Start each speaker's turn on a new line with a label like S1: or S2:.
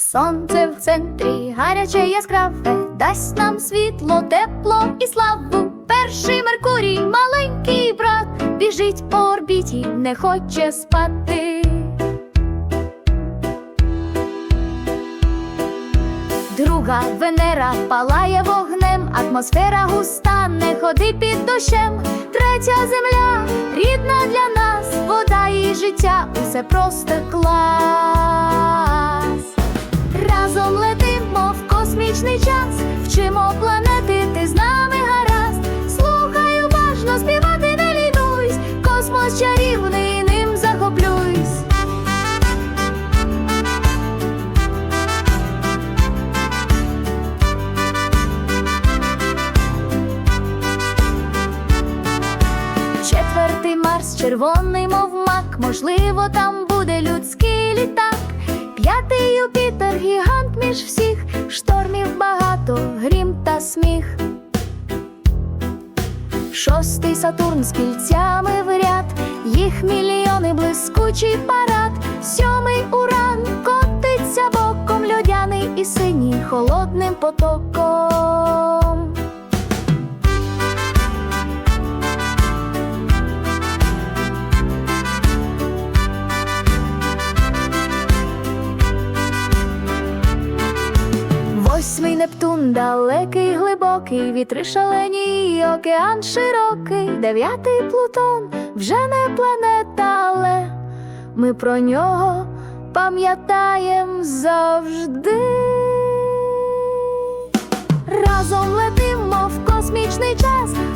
S1: Сонце в центрі гаряче яскраве, дасть нам світло, тепло і славу. Перший Меркурій, маленький брат, біжить по орбіті, не хоче спати. Друга Венера палає вогнем, атмосфера густа, не ходи під дощем. Третя земля, рідна для нас, вода і життя, усе просто клас. В час, вчимо планети, ти з нами гаразд. Слухай уважно, співати не лінуйсь, космос чарівний, ним захоплюйсь. Четвертий Марс, червоний, мов мак, можливо, там буде людський літак. П'ятий Юпітер, гігант між всіх, штормів багато, грім та сміх. Шостий Сатурн з кільцями в ряд, їх мільйони блискучий парад. Сьомий уран котиться боком, льодяний і синій холодним потоком. мій Нептун далекий, глибокий, вітри шалені, океан широкий, дев'ятий Плутон вже не планета, але ми про нього пам'ятаємо завжди. Разом летимо в космічний час.